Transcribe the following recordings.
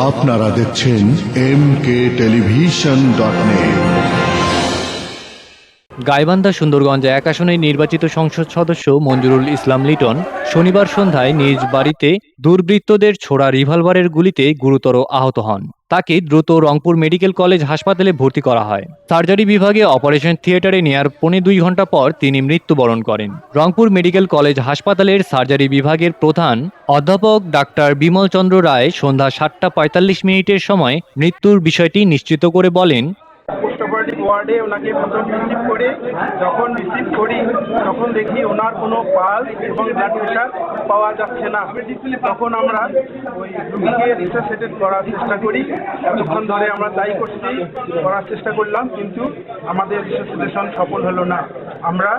আপনারা দেখছেন M K television dot net Gaibandha Sundarganj এক আসনে নির্বাচিত সংসদ সদস্য মঞ্জুরুল ইসলাম লিটন শনিবার সন্ধ্যায় নিজ বাড়িতে দুর্বৃত্তদের ছোড়া রিভলভারের গুলিতে গুরুতর আহত হন। তাকে দ্রুত রংপুর মেডিকেল কলেজ হাসপাতালে ভর্তি করা হয়। সার্জারি বিভাগে অপারেশন থিয়েটারে নেয়ার পৌনে দুই ঘণ্টা পর তিনি মৃত্যুবরণ করেন। রংপুর মেডিকেল কলেজ হাসপাতালের সার্জারি বিভাগের প্রধান অধ্যাপক ডাক্তার বিমল চন্দ্র রায় সন্ধ্যা সাতটা পঁয়তাল্লিশ মিনিটের সময় মৃত্যুর বিষয়টি নিশ্চিত করে বলেন পোস্ট ওয়ার্ডে ওনাকে প্রথম রিসিভ করে, যখন রিসিভ করি, তখন দেখি ওনার কোনো পাল এবং ব্লাড প্রেশার পাওয়া যাচ্ছে না। তখন আমরা ওই রুগীকে রিসাসেটেড করার চেষ্টা করি। এতক্ষণ ধরে আমরা তাই করছি, করার চেষ্টা করলাম, কিন্তু আমাদের রিসাসিটেশন সফল হলো না। আমরা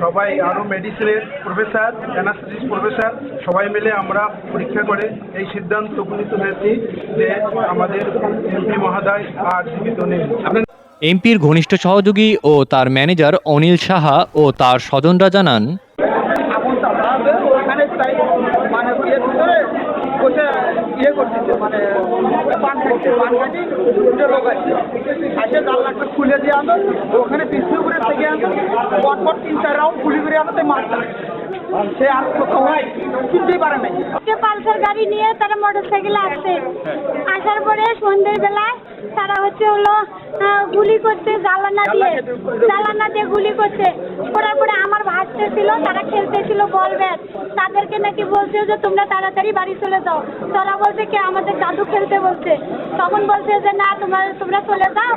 সবাই আরও মেডিসিনের প্রফেসর অ্যানাস্থেটিস প্রফেসর সবাই মিলে আমরা পরীক্ষা করে এই সিদ্ধান্ত উপনীত হয়েছি যে আমাদের এমপি মহোদয় আর জীবিত নেই। এমপির ঘনিষ্ঠ সহযোগী ও তার ম্যানেজার অনিল সাহা ও তার স্বজনরা জানান মানে দুটো লোক আছে আসে জানলাটা খুলে দিয়ে আনো ওখানে পিছনে করে থেকে আনো পরপর তিন চার রাউন্ড গুলি করে আনতে মারতে সে আর কোথাও শুনতেই পারে নাই। পালসার গাড়ি নিয়ে তারা মোটর সাইকেলে আসছে আসার পরে সন্ধ্যের বেলায় তারা হচ্ছে হলো গুলি করছে জ্বালানা দিয়ে জ্বালানা দিয়ে গুলি করছে করার পরে আমার তারা খেলতেছিল বল ব্যাট। তাদেরকে নাকি বলছে যে, তোমরা তাড়াতাড়ি বাড়ি চলে যাও। তারা বলছে কি, আমাদের দাদু খেলতে বলছে। তখন বলছে যে, না, তোমরা তোমরা চলে যাও।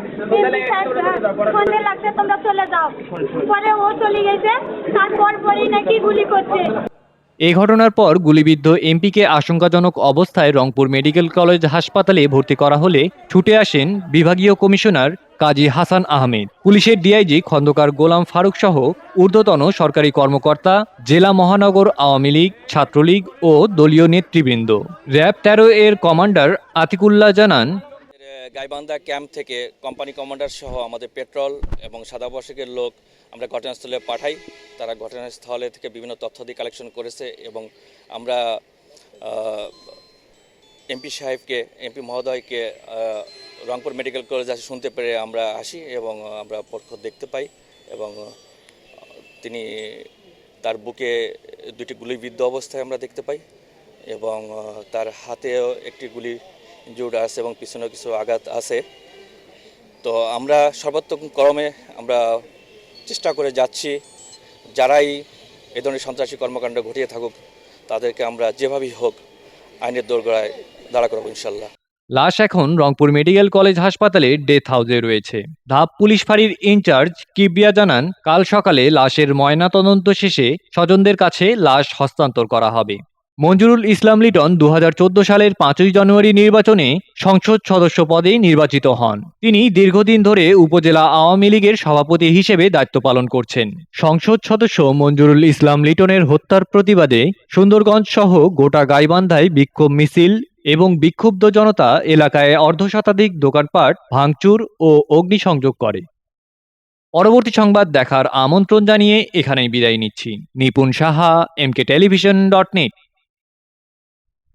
ফোনে লাগছে, তোমরা চলে যাও। পরে ও চলে গেছে। তারপর পরই নাকি গুলি করছে। এই ঘটনার পর গুলিবিদ্ধ এমপিকে আশঙ্কাজনক অবস্থায় রংপুর মেডিকেল কলেজ হাসপাতালে ভর্তি করা হলে ছুটে আসেন বিভাগীয় কমিশনার কাজী হাসান আহমেদ। পুলিশের ডিআইজি খন্দকার গোলাম ফারুক সহ ঊর্ধ্বতন সরকারি কর্মকর্তা, জেলা মহানগর আওয়ামী লীগ, ছাত্রলীগ ও দলীয় নেতৃবৃন্দ। র্যাব তেরো এর কমান্ডার আতিকুল্লাহ জানান গাইবান্ধা ক্যাম্প থেকে কোম্পানি কমান্ডার সহ আমাদের পেট্রোল এবং সাদা বর্ষকের লোক আমরা ঘটনাস্থলে পাঠাই। তারা ঘটনাস্থলে থেকে বিভিন্ন তথ্য দিয়ে কালেকশন করেছে এবং আমরা এমপি সাহেবকে, এমপি মহোদয়কে রংপুর মেডিকেল কলেজ আসে শুনতে পেরে আমরা আসি এবং আমরা পক্ষ দেখতে পাই এবং তিনি তার বুকে দুটি গুলিবিদ্ধ অবস্থায় আমরা দেখতে পাই এবং তার হাতেও একটি গুলি জুড় আছে এবং পিছনে কিছু আঘাত আছে। তো আমরা সর্বাত্মক কর্মে আমরা চেষ্টা করে যাচ্ছি। যারাই এ ধরনের সন্ত্রাসী কর্মকাণ্ড ঘটিয়ে থাকুক, তাদেরকে আমরা যেভাবেই হোক আইনের দোরগোড়ায় দাঁড়া করাবো ইনশাল্লাহ লাশ এখন রংপুর মেডিকেল কলেজ হাসপাতালে ডেথ হাউসে রয়েছে। ধাপ পুলিশ ফাঁড়ির ইনচার্জ কিবরিয়া জানান, কাল সকালে লাশের ময়নাতদন্ত শেষে স্বজনদের কাছে লাশ হস্তান্তর করা হবে। মঞ্জুরুল ইসলাম লিটন দু হাজার চোদ্দ সালের পাঁচই জানুয়ারি নির্বাচনে সংসদ সদস্য পদে নির্বাচিত হন। তিনি দীর্ঘদিন ধরে উপজেলা আওয়ামী লীগের সভাপতি হিসেবে দায়িত্ব পালন করছেন। সংসদ সদস্য মঞ্জুরুল ইসলাম লিটনের হত্যার প্রতিবাদে সুন্দরগঞ্জ সহ গোটা গাইবান্ধায় বিক্ষোভ মিছিল এবং বিক্ষুব্ধ জনতা এলাকায় অর্ধশতাধিক দোকানপাট, ভাঙচুর ও অগ্নিসংযোগ করে। পরবর্তী সংবাদ দেখার আমন্ত্রণ জানিয়ে এখানেই বিদায় নিচ্ছি। Nipun Saha, MK television dot net.